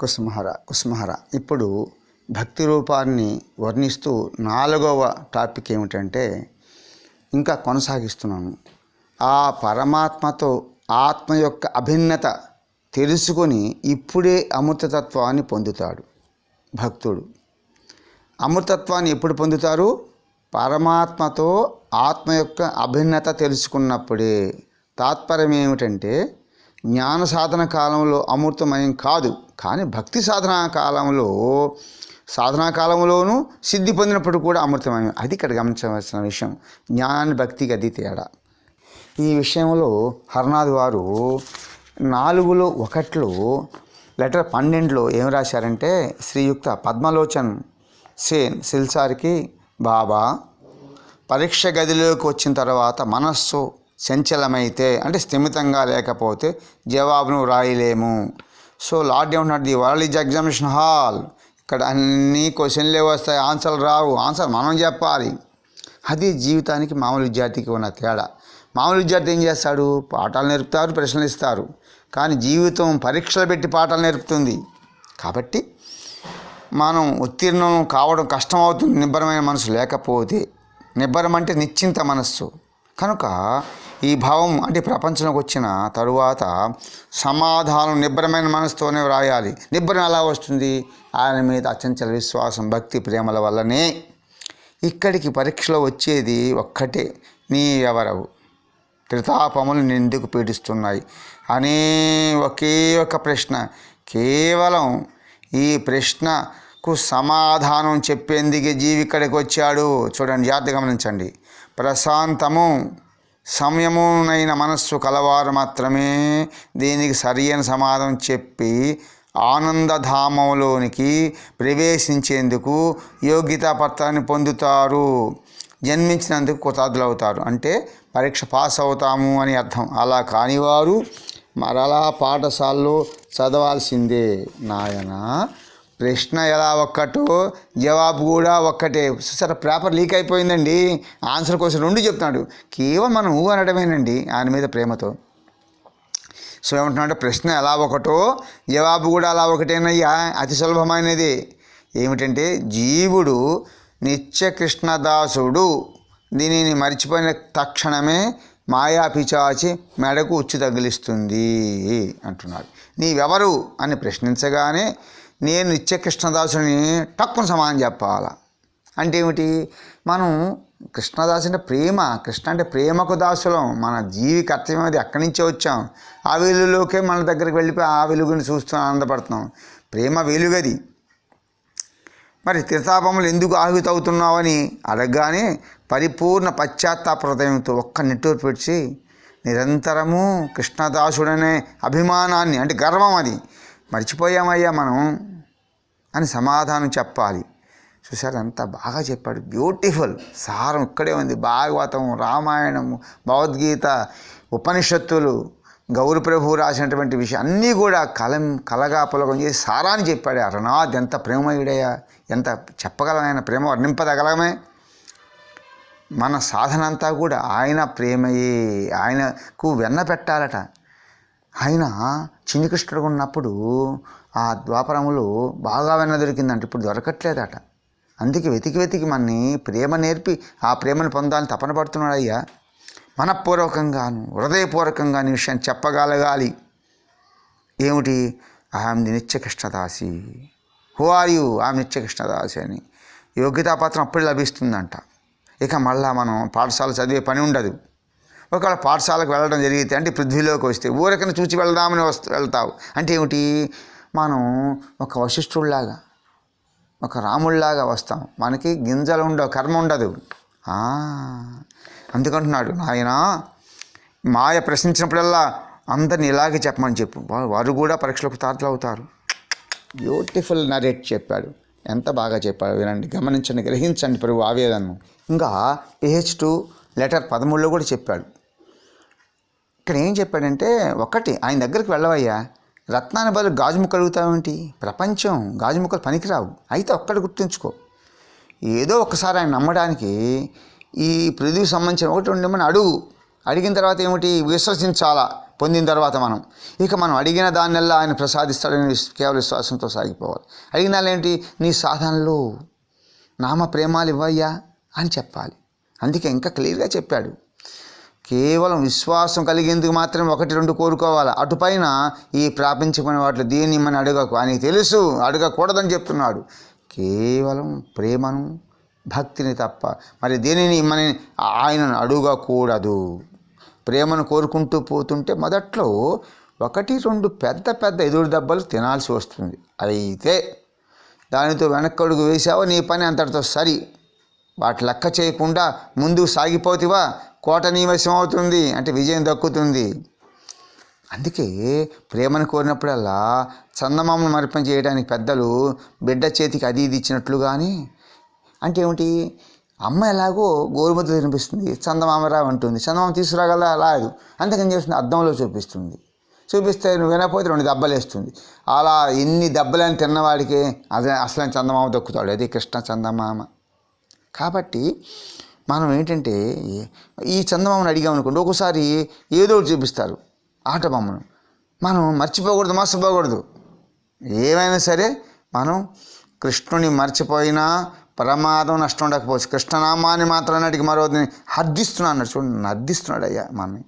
కుసుమహర కుసుమహర. ఇప్పుడు భక్తి రూపాన్ని వర్ణిస్తూ నాలుగవ టాపిక్ ఏమిటంటే ఇంకా కొనసాగిస్తున్నాను. ఆ పరమాత్మతో ఆత్మ యొక్క అభిన్నత తెలుసుకొని ఇప్పుడే అమృతతత్వాన్ని పొందుతాడు భక్తుడు. అమృతత్వాన్ని ఎప్పుడు పొందుతారు? పరమాత్మతో ఆత్మ యొక్క అభిన్నత తెలుసుకున్నప్పుడే. తాత్పర్యం ఏమిటంటే జ్ఞాన సాధన కాలంలో అమృతమయం కాదు. కానీ భక్తి సాధనా కాలంలో సాధనా కాలంలోనూ సిద్ధి పొందినప్పుడు కూడా అమృతమయం. అది ఇక్కడ గమనించవలసిన విషయం. జ్ఞానాన్ని భక్తికి అది తేడా. ఈ విషయంలో హర్నాథ్ వారు నాలుగులో ఒకట్లో లెటర్ పన్నెండులో ఏం రాశారంటే శ్రీయుక్త పద్మలోచన్ సేన్ సిల్సార్కి బాబా పరీక్ష గదిలోకి వచ్చిన తర్వాత మనస్సు చంచలమైతే అంటే స్థిమితంగా లేకపోతే జవాబును రాయలేము. సో లార్డ్ ఏమంటున్నాడు? The world is examination hall. ఇక్కడ అన్ని క్వశ్చన్లే వస్తాయి? ఆన్సర్లు రావు. ఆన్సర్ మనం చెప్పాలి. అది జీవితానికి మామూలు విద్యార్థికి ఉన్న తేడా. మామూలు విద్యార్థి ఏం చేస్తాడు? పాఠాలు నేర్పుతారు ప్రశ్నలు ఇస్తారు. కానీ జీవితం పరీక్షలు పెట్టి పాఠాలు నేర్పుతుంది. కాబట్టి మనం ఉత్తీర్ణం కావడం కష్టం అవుతుంది. నిబ్బరమైన మనసు లేకపోతే. నిబ్బరం అంటే నిశ్చింత మనస్సు. కనుక భావం అంటే ప్రపంచంలోకి వచ్చిన తరువాత సమాధానం నిబ్బరమైన మనసుతోనే వ్రాయాలి. నిబ్బరం ఎలా వస్తుంది? ఆయన మీద అచంచల విశ్వాసం భక్తి ప్రేమల వల్లనే. ఇక్కడికి పరీక్షలో వచ్చేది ఒక్కటే నీ ఎవరవు త్రితాపములు నిందుకు పీడిస్తున్నాయి. అనే ఒకే ఒక ప్రశ్న. కేవలం ఈ ప్రశ్నకు సమాధానం చెప్పేందుకే జీవి ఇక్కడికి వచ్చాడు. చూడండి జాగ్రత్త గమనించండి. ప్రశాంతము సంయమునైన మనస్సు కలవారు మాత్రమే దీనికి సరియైన సమాధానం చెప్పి ఆనందధామంలోనికి ప్రవేశించేందుకు యోగ్యతా పత్రాన్ని పొందుతారు. జన్మించినందుకు కృతార్థులవుతారు అంటే పరీక్ష పాస్ అవుతాము అని అర్థం. అలా కానివారు మరలా పాఠశాలలో చదవాల్సిందే. నాయన ప్రశ్న ఎలా ఒక్కటో జవాబు కూడా ఒక్కటే. సరే పేపర్ లీక్ అయిపోయిందండి. ఆన్సర్ కోసం రెండు చెప్తున్నాడు. కేవలం మనం ఊ అనడమేనండి ఆయన మీద ప్రేమతో. సో ఏమంటున్నాడు ప్రశ్న ఎలా ఒకటో జవాబు కూడా అలా ఒకటేనయ్యా. అతి సులభమైనది. ఏమిటంటే జీవుడు నిత్య కృష్ణదాసుడు దీనిని మర్చిపోయిన తక్షణమే మాయా పిచాచి మెడకు ఉచ్చు తగిలిస్తుంది అంటున్నాడు. నీవెవరు అని ప్రశ్నించగానే నేను నిత్య కృష్ణదాసుని టక్కున సమానం చెప్పాలా? అంటే ఏమిటి? మనం కృష్ణదాసు అంటే ప్రేమ కృష్ణ అంటే ప్రేమకు దాసులం. మన జీవి కర్తవ్యం అది అక్కడి నుంచే వచ్చాం. ఆ వెలుగులోకే మన దగ్గరికి వెళ్ళిపోయి ఆ వెలుగుని చూస్తూ ఆనందపడుతున్నాం. ప్రేమ వెలుగది. మరి తీర్థాపములు ఎందుకు ఆహుతవుతున్నావని అడగగానే పరిపూర్ణ పశ్చాత్తాప హృదయంతో ఒక్క నిట్టూరు పెట్టి నిరంతరము కృష్ణదాసుడనే అభిమానాన్ని అంటే గర్వం అది. మర్చిపోయామయ్యా మనం అని సమాధానం చెప్పాలి. చూసారు అంత బాగా చెప్పాడు. బ్యూటిఫుల్. సారం ఇక్కడే ఉంది. భాగవతం రామాయణము భగవద్గీత ఉపనిషత్తులు గౌరు ప్రభువు రాసినటువంటి విషయం అన్నీ కూడా కలం కలగా పులగం చేసి సారాన్ని చెప్పాడు. అరణాథ్ ఎంత ప్రేమయుడయ్యా. ఎంత చెప్పగలమైన ప్రేమ వర్ణింపదగలమే. మన సాధన అంతా కూడా ఆయన ప్రేమయే. ఆయనకు వెన్న పెట్టాలట. ఆయన చిన్నికృష్ణుడు ఉన్నప్పుడు ఆ ద్వాపరములు బాగా వెన్న దొరికిందంట ఇప్పుడు దొరకట్లేదట. అందుకే వెతికి వెతికి మనని ప్రేమ నేర్పి ఆ ప్రేమను పొందాలని తపన పడుతున్నాడు అయ్యా మనపూర్వకంగాను హృదయపూర్వకంగాను విషయాన్ని విషయం చెప్పగలగాలి. ఏమిటి? I'm the Nitya Krishnadasi who are you? I'm Nitya Krishnadasi అని. యోగ్యతాపత్రం అప్పుడు లభిస్తుందంట. ఇక మళ్ళా మనం పాఠశాల చదివే పని ఉండదు. ఒకవేళ పాఠశాలకు వెళ్ళడం జరిగితే అంటే పృథ్వీలోకి వస్తే ఊరికని చూసి వెళ్దామని వస్తు వెళ్తావు. అంటే ఏమిటి? మనం ఒక వశిష్ఠుడిలాగా ఒక రాముడిలాగా వస్తాం. మనకి గింజలు ఉండవు కర్మ ఉండదు. అందుకంటున్నాడు నాయన మాయ ప్రశ్నించినప్పుడల్లా అందరిని ఇలాగే చెప్పమని చెప్పు. వారు కూడా పరీక్షలకు తాతలు అవుతారు. బ్యూటిఫుల్ నరేట్ చెప్పాడు. ఎంత బాగా చెప్పాడు వినండి గమనించండి గ్రహించండి ప్రభు ఆవేదనను. ఇంకా పిహెచ్ టూ లెటర్ పదమూడులో కూడా చెప్పాడు. ఇక్కడ ఏం చెప్పాడంటే ఒకటి ఆయన దగ్గరికి వెళ్ళవయ్యా రత్నాన్ని బదులు గాజు ముక్కలు అడుగుతావేంటి? ప్రపంచం గాజు ముక్కలు పనికిరావు. అయితే ఒక్కటి గుర్తుంచుకో. ఏదో ఒకసారి ఆయన నమ్మడానికి ఈ పృథ్వీకి సంబంధించిన ఒకటి ఉండమని అడుగు. అడిగిన తర్వాత ఏమిటి? విశ్వసించాలా? పొందిన తర్వాత మనం. ఇక మనం అడిగిన దాన్నెల్లా ఆయన ప్రసాదిస్తాడని కేవల కేవలం విశ్వాసంతో సాగిపోవాలి. అడిగిన ఏంటి నీ సాధనలో నామ ప్రేమాలు ఇవ్వయ్యా అని చెప్పాలి. అందుకే ఇంకా క్లియర్గా చెప్పాడు. కేవలం విశ్వాసం కలిగేందుకు మాత్రమే ఒకటి రెండు కోరుకోవాలి? అటుపైన ఈ ప్రాపించమైన వాటిలో దీన్ని మనం అడగకు అని తెలుసు అడగకూడదని చెప్తున్నాడు. కేవలం ప్రేమను భక్తిని తప్ప మరి దేనిని మన ఆయనను అడగకూడదు. ప్రేమను కోరుకుంటూ పోతుంటే మొదట్లో ఒకటి రెండు పెద్ద పెద్ద ఎదురు దెబ్బలు తినాల్సి వస్తుంది. అయితే దానితో వెనక్కడుగు వేసావో నీ పని అంతటితో సరి. వాటి లెక్క చేయకుండా ముందుకు సాగిపోతివా? కోట నీవశం అవుతుంది అంటే విజయం దక్కుతుంది. అందుకే ప్రేమను కోరినప్పుడల్లా చందమామను మరిపం చేయడానికి పెద్దలు బిడ్డ చేతికి అది ఇది ఇచ్చినట్లు కానీ అంటే ఏమిటి? అమ్మ ఎలాగో గోరుముద్ద తినిపిస్తుంది చందమామరా అంటుంది. చందమామ తీసుకురాగలదా? రాదు. అందుకని చేస్తుంది అద్దంలో చూపిస్తుంది. చూపిస్తే నువ్వు వినకపోతే రెండు దెబ్బలు వేస్తుంది అలా ఎన్ని దెబ్బలని తిన్నవాడికి అదే అసలు చందమామ దక్కుతాడు. అది కృష్ణ చందమామ. కాబట్టి మనం ఏంటంటే ఈ చందమామను అడిగామనుకోండి ఒకసారి ఏదో ఒకటి చూపిస్తారు ఆట బొమ్మను. మనం మర్చిపోకూడదు మర్చిపోకూడదు ఏమైనా సరే మనం కృష్ణుని మర్చిపోయినా ప్రమాదం నష్టం ఉండకపోవచ్చు. కృష్ణనామాన్ని మాత్రం అడిగి మరో హర్దిస్తున్నాడు అన్నాడు. చూడండి హర్దిస్తున్నాడు అయ్యా మనని.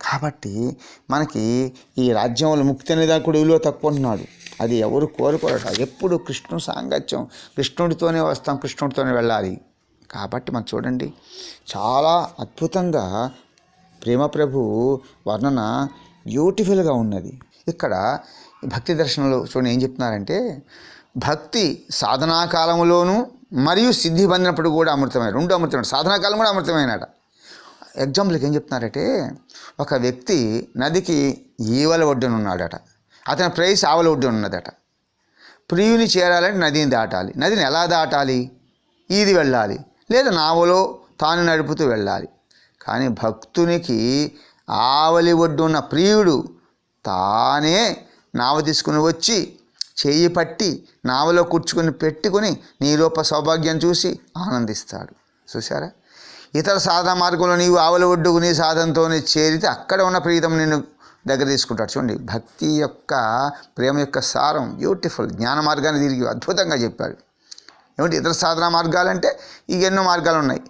కాబట్టి మనకి ఈ రాజ్యంలో ముక్తి అనేది కూడా విలువ తక్కువ ఉంటున్నాడు అది ఎవరు కోరుకోరట. ఎప్పుడు కృష్ణు సాంగత్యం కృష్ణుడితోనే వస్తాం కృష్ణుడితోనే వెళ్ళాలి. కాబట్టి మనం చూడండి చాలా అద్భుతంగా ప్రేమ ప్రభు వర్ణన బ్యూటిఫుల్గా ఉన్నది. ఇక్కడ భక్తి దర్శనంలో చూడండి ఏం చెప్తున్నారంటే భక్తి సాధనా కాలంలోనూ మరియు సిద్ధి పొందినప్పుడు కూడా అమృతమైన రెండు అమృతమైన సాధనా కాలం కూడా అమృతమైనట. ఎగ్జాంపుల్కి ఏం చెప్తున్నారంటే ఒక వ్యక్తి నదికి ఈవల ఒడ్డున ఉన్నాడట. అతని ప్రైస్ ఆవల ఒడ్డున ఉన్నదట. ప్రియుని చేరాలంటే నదిని దాటాలి. నదిని ఎలా దాటాలి? ఈది వెళ్ళాలి. లేదా నావలో తాను నడుపుతూ వెళ్ళాలి. కానీ భక్తునికి ఆవలి ఒడ్డున్న ప్రియుడు తానే నావ తీసుకుని వచ్చి చేయి పట్టి నావలో కూర్చుకొని పెట్టుకుని నీ రూప సౌభాగ్యం చూసి ఆనందిస్తాడు. చూసారా ఇతర సాధన మార్గంలో నీవు ఆవల ఒడ్డుకు నీ సాధనతోనే చేరితే అక్కడ ఉన్న ప్రీతం నిన్ను దగ్గర తీసుకుంటాడు. చూడండి భక్తి యొక్క ప్రేమ యొక్క సారం బ్యూటిఫుల్ జ్ఞాన మార్గాన్ని తిరిగి అద్భుతంగా చెప్పాడు. ఏమిటి ఇతర సాధన మార్గాలంటే ఇక ఎన్నో మార్గాలు ఉన్నాయి.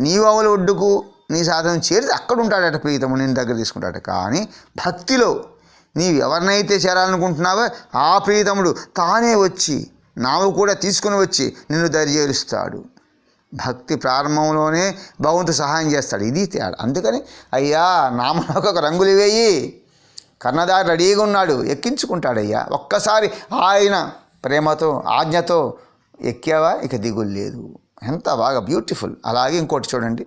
నీవు ఒడ్డుకు నీ సాధనం చేరితే అక్కడ ఉంటాడట ప్రీతము నేను దగ్గర తీసుకుంటాడు కానీ భక్తిలో నీవు ఎవరినైతే చేరాలనుకుంటున్నావో ఆ ప్రీతముడు తానే వచ్చి నావు కూడా తీసుకుని వచ్చి నిన్ను దరిచేరుస్తాడు. భక్తి ప్రారంభంలోనే భగవంతుడు సహాయం చేస్తాడు. ఇది తేడా. అందుకని అయ్యా నామలోకి ఒక రంగులు వేయి. కన్నదారి రెడీగా ఉన్నాడు. ఎక్కించుకుంటాడయ్యా. ఒక్కసారి ఆయన ప్రేమతో ఆజ్ఞతో ఎక్కావా? ఇక దిగులు లేదు. ఎంత బాగా బ్యూటిఫుల్ అలాగే ఇంకోటి చూడండి.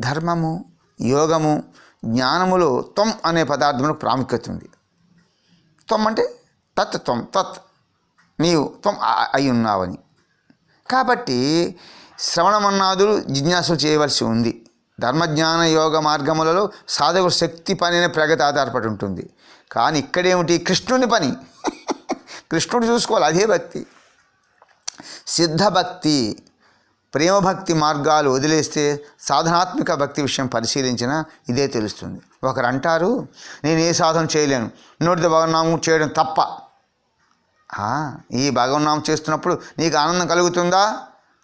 ధర్మము యోగము జ్ఞానములో త్వం అనే పదార్థములకు ప్రాముఖ్యత ఉంది. త్వం అంటే తత్ త్వం తత్. నీవు త్వం అయి ఉన్నావని. కాబట్టి శ్రవణమన్నాదులు జిజ్ఞాసులు చేయవలసి ఉంది. ధర్మజ్ఞాన యోగ మార్గములలో సాధకుల శక్తి పని అనే ప్రగతి ఆధారపడి ఉంటుంది. కానీ ఇక్కడేమిటి? కృష్ణుని పని. కృష్ణుడు చూసుకోవాలి అదే భక్తి. సిద్ధభక్తి ప్రేమభక్తి మార్గాలు వదిలేస్తే సాధనాత్మక భక్తి విషయం పరిశీలించిన ఇదే తెలుస్తుంది. ఒకరు అంటారు నేను ఏ సాధన చేయలేను. నోటితో భగవన్నామం చేయడం తప్ప. ఈ భగవన్నామం చేస్తున్నప్పుడు నీకు ఆనందం కలుగుతుందా?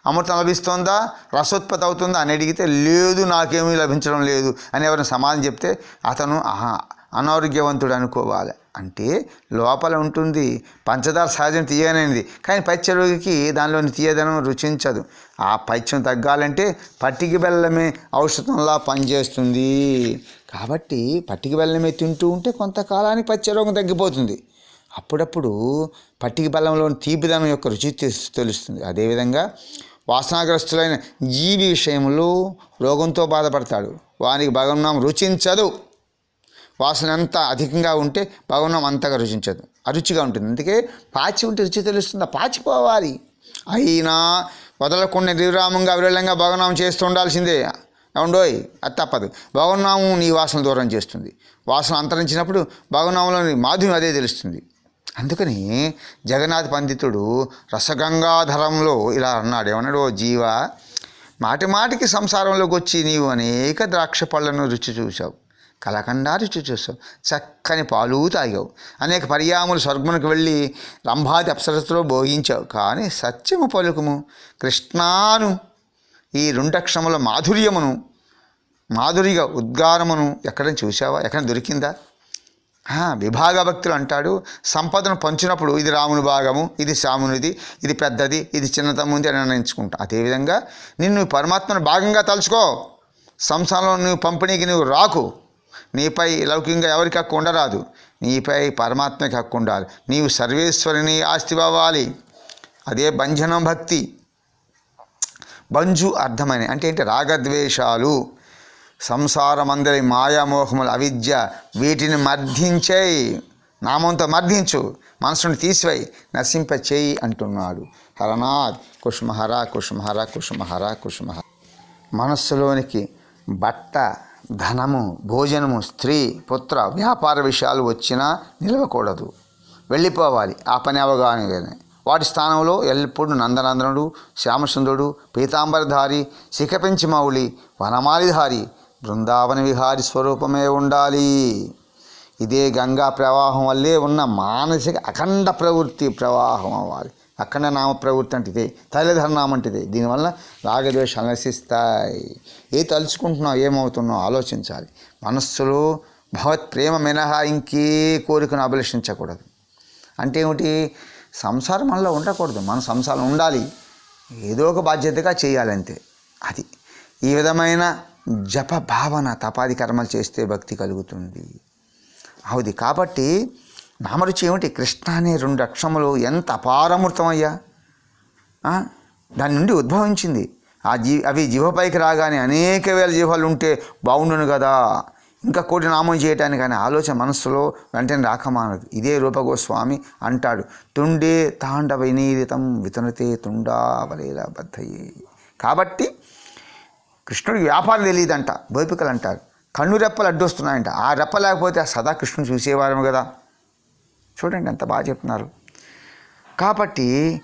అమృతం లభిస్తుందా? రసోత్పత్తి అవుతుందా? అని అడిగితే లేదు నాకేమీ లభించడం లేదు. అని ఎవరిని సమాధానం చెప్తే అతను ఆహా అనారోగ్యవంతుడు అనుకోవాలి. అంటే లోపల ఉంటుంది. పంచదార సహజం తీయనైనది కానీ పచ్చడికి దానిలోని తీయదనం రుచించదు. ఆ పైత్యం తగ్గాలంటే పట్టికి బెల్లమే ఔషధంలా పనిచేస్తుంది. కాబట్టి పట్టికి బెల్లమే తింటూ ఉంటే కొంతకాలానికి పచ్చరోగం తగ్గిపోతుంది. అప్పుడప్పుడు పట్టిక బెల్లంలోని తీపిదనం యొక్క రుచి తెలుస్తుంది. అదేవిధంగా వాసనాగ్రస్తులైన జీవి విషయంలో రోగంతో బాధపడతాడు. వానికి భగవన్నాం రుచించదు. వాసన ఎంత అధికంగా ఉంటే భవనం అంతగా రుచించదు. అరుచిగా ఉంటుంది. అందుకే పాచి ఉంటే రుచి తెలుస్తుంది. పాచిపోవాలి. అయినా వదలకుండా నిర్విరామంగా విరళంగా భగవనామం చేస్తూ ఉండాల్సిందే. ఉండోయ్ అది తప్పదు. భవనాము నీ వాసన దూరం చేస్తుంది. వాసన అంతరించినప్పుడు భవనంలోని మాధుర్యం అదే తెలుస్తుంది. అందుకని జగన్నాథ్ పండితుడు రసగంగాధరంలో ఇలా అన్నాడు. ఏమన్నాడు? ఓ జీవ మాటి మాటికి సంసారంలోకి వచ్చి నీవు అనేక ద్రాక్ష పళ్ళను రుచి చూశావు. కలకండారి చూసావు చక్కని పాలు తాగావు. అనేక పర్యాములు స్వర్గమునికి వెళ్ళి రంభాది అప్సరస్సులో భోగించావు. కానీ సత్యము పలుకుము. కృష్ణాను ఈ రెండక్షముల మాధుర్యమును మాధురిగా ఉద్గారమును ఎక్కడ చూసావా ఎక్కడ దొరికిందా? విభాగ భక్తులు అంటాడు సంపదను పంచినప్పుడు ఇది రాముని భాగము ఇది శ్యామునిది ఇది పెద్దది ఇది చిన్నతమ్ముంది అని నిర్ణయించుకుంటా. అదేవిధంగా నిన్ను పరమాత్మను భాగంగా తలుచుకో. సంసారంలో నువ్వు పంపిణీకి నువ్వు రాకు. నీపై లౌకికంగా ఎవరికి హక్కు ఉండరాదు. నీపై పరమాత్మకి హక్కు ఉండాలి. నీవు సర్వేశ్వరిని ఆస్తి అవ్వాలి. అదే బంధనం భక్తి. బంజు అర్థమని. అంటే ఏంటి? రాగద్వేషాలు. సంసారమందరి మాయామోహముల అవిద్య వీటిని మర్ధించేయి. నామంతో మర్ధించు. మనసును తీసివై నశింప చేయి అంటున్నాడు. హరనాథ్. కుష్మహర కుష్మహర కుష్మహర కుష్మహర మనస్సులోనికి బట్ట ధనము భోజనము స్త్రీ పుత్ర వ్యాపార విషయాలు వచ్చినా నిలవకూడదు. వెళ్ళిపోవాలి. ఆ పని అవగానే వాటి స్థానంలో ఎల్లప్పుడూ నందనందనుడు శ్యామసుందరుడు పీతాంబరధారి శిఖపించిమౌళి వనమాలిధారి బృందావన విహారి స్వరూపమే ఉండాలి. ఇదే గంగా ప్రవాహం వల్లే ఉన్న మానసిక అఖండ ప్రవృత్తి ప్రవాహం అవ్వాలి. అక్కడ నామ ప్రవృత్తి అంటే ఇదే తల్లిధరనామం అంటే ఇదే దీనివల్ల రాగద్వేషాలు నశిస్తాయి. ఏ తలుచుకుంటున్నావు ఏమవుతున్నావు ఆలోచించాలి. మనస్సులో భగవత్ ప్రేమ మినహా ఇంకే కోరికను అభిలషించకూడదు. అంటే ఏమిటి? సంసారం మనలో ఉండకూడదు. మన సంసారం ఉండాలి. ఏదో ఒక బాధ్యతగా చేయాలంతే. అది ఈ విధమైన జప భావన తపాది కర్మలు చేస్తే భక్తి కలుగుతుంది. అవుది. కాబట్టి నామరుచి ఏమిటి? కృష్ణ అనే రెండు అక్షములు ఎంత అపారమృతమయ్యా దాని నుండి ఉద్భవించింది. ఆ జీ అవి జీవపైకి రాగానే అనేక వేల జీవాలు ఉంటే బాగుండును కదా ఇంకా కోటి నామం చేయటానికి కానీ ఆలోచన మనస్సులో వెంటనే రాకమానదు ఇదే రూపగోస్వామి అంటాడు. తుండే తాండవ వినీరితం వితనతే తుండావలేల బద్ధయే కాబట్టి కృష్ణుడికి వ్యాపారం తెలియదంట. గోపికలు అంటారు కన్ను రెప్పలు అడ్డొస్తున్నాయంట. ఆ రెప్ప లేకపోతే ఆ సదా కృష్ణుని చూసేవారము కదా చూడండి ఎంత బాగా చెప్తున్నారు. కాబట్టి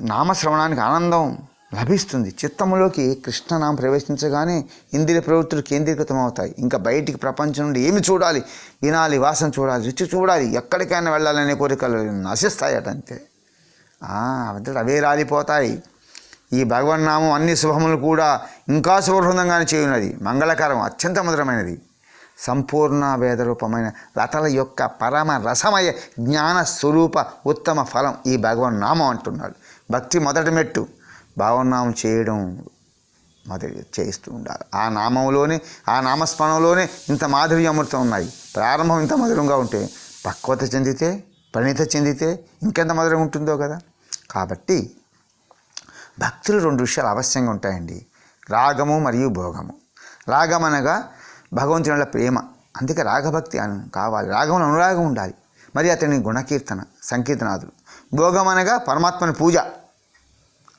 నామశ్రవణానికి ఆనందం లభిస్తుంది. చిత్తములోకి కృష్ణనామం ప్రవేశించగానే ఇంద్రియ ప్రవృత్తులు కేంద్రీకృతం అవుతాయి ఇంకా బయటికి ప్రపంచం నుండి ఏమి చూడాలి? వినాలి వాసన చూడాలి రుచి చూడాలి ఎక్కడికైనా వెళ్ళాలనే కోరికలు నశిస్తాయట అంతే. అంతటా అవే రాలిపోతాయి. ఈ భగవన్నామం అన్ని శుభములు కూడా ఇంకా శుభహృదంగానే చేయున్నది. మంగళకరం అత్యంత మధురమైనది. సంపూర్ణ వేదరూపమైన లతల యొక్క పరమ రసమయ జ్ఞాన స్వరూప ఉత్తమ ఫలం ఈ భగవన్నామం అంటున్నాడు. భక్తి మొదటి మెట్టు. భావనామం చేయడం మొదటి చేయిస్తూ ఉండాలి. ఆ నామంలోనే ఆ నామస్మరణలోనే ఇంత మాధుర్య అమృతం ఉన్నాయి. ప్రారంభం ఇంత మధురంగా ఉంటే పక్వత చెందితే పరిణిత చెందితే ఇంకెంత మధురం ఉంటుందో కదా? కాబట్టి భక్తులు రెండు విషయాలు అవశ్యంగా ఉంటాయండి. రాగము మరియు భోగము. రాగం అనగా భగవంతుని వల్ల ప్రేమ. అందుకే రాగభక్తి అను కావాలి. రాగంలో అనురాగం ఉండాలి. మరి అతని గుణకీర్తన సంకీర్తనాదులు. భోగం అనగా పరమాత్మని పూజ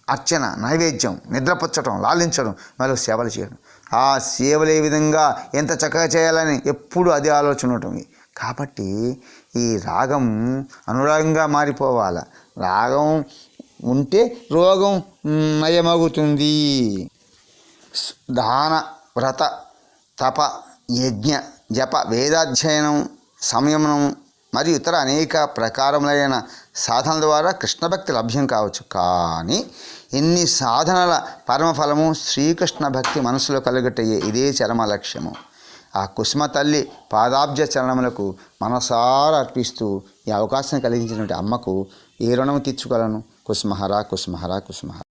అర్చన నైవేద్యం నిద్రపుచ్చటం లాలించడం మరియు సేవలు చేయడం. ఆ సేవలు ఏ విధంగా ఎంత చక్కగా చేయాలని ఎప్పుడు అది ఆలోచన ఉంటుంది కాబట్టి ఈ రాగం అనురాగంగా మారిపోవాలి? రాగం ఉంటే రోగం నయమగుతుంది. దాన వ్రత తప యజ్ఞ జప వేదాధ్యయనం సంయమనం మరియు ఇతర అనేక ప్రకారములైన సాధనల ద్వారా కృష్ణ భక్తి లభ్యం కావచ్చు. కానీ ఇన్ని సాధనల పరమఫలము శ్రీకృష్ణ భక్తి మనసులో కలుగటయ్యే ఇదే చరమ లక్ష్యము. ఆ కుసుమ తల్లి పాదాబ్జ చరణములకు మనసార అర్పిస్తూ ఈ అవకాశం కలిగించినటువంటి అమ్మకు ఏ రుణము తీర్చుకోగలను? కుసుమహర కుసుమహర కుసుమహరా.